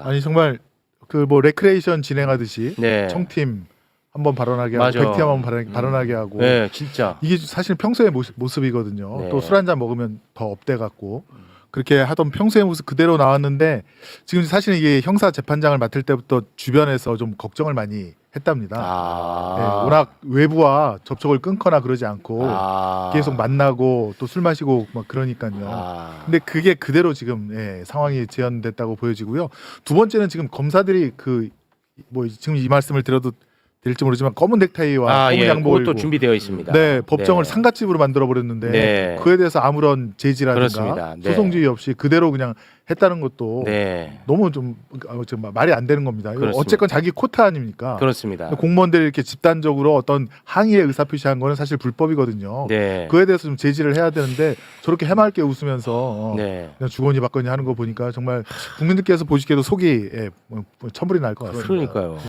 아니 정말 그 뭐 레크레이션 진행하듯이 네. 청팀 한번 발언하게 하고 맞아. 백팀 한번 발언, 음. 발언하게 하고 네, 진짜. 이게 사실 평소의 모습, 모습 이거든요. 네. 또 술 한잔 먹으면 더 업돼 갖고 그렇게 하던 평소의 모습 그대로 나왔는데 지금 사실은 이게 형사 재판장을 맡을 때부터 주변에서 좀 걱정을 많이 했답니다. 아. 네, 워낙 외부와 접촉을 끊거나 그러지 않고 아. 계속 만나고 또 술 마시고 막 그러니까요. 아. 근데 그게 그대로 지금 예, 상황이 재현됐다고 보여지고요. 두 번째는 지금 검사들이 그 뭐 지금 이 말씀을 드려도 될지 모르지만 검은 넥타이와 아, 검은 예. 양복을 그것도 입고 준비되어 있습니다. 네, 법정을 네. 상가집으로 만들어 버렸는데 네. 그에 대해서 아무런 제지라든가 그렇습니다. 네. 소송 지휘 없이 그대로 그냥 했다는 것도 네. 너무 좀, 아, 좀 말이 안 되는 겁니다. 이거 그렇습니다. 어쨌건 자기 코타 아닙니까? 그렇습니다. 공무원들이 이렇게 집단적으로 어떤 항의의 의사 표시한 거는 사실 불법이거든요. 네. 그에 대해서 좀 제지를 해야 되는데 저렇게 해맑게 웃으면서 어, 네. 그냥 주거니 받거니 하는 거 보니까 정말 국민들께서 보시기에도 속이 예, 뭐, 뭐 천불이 날 것 같습니다. 그러니까요.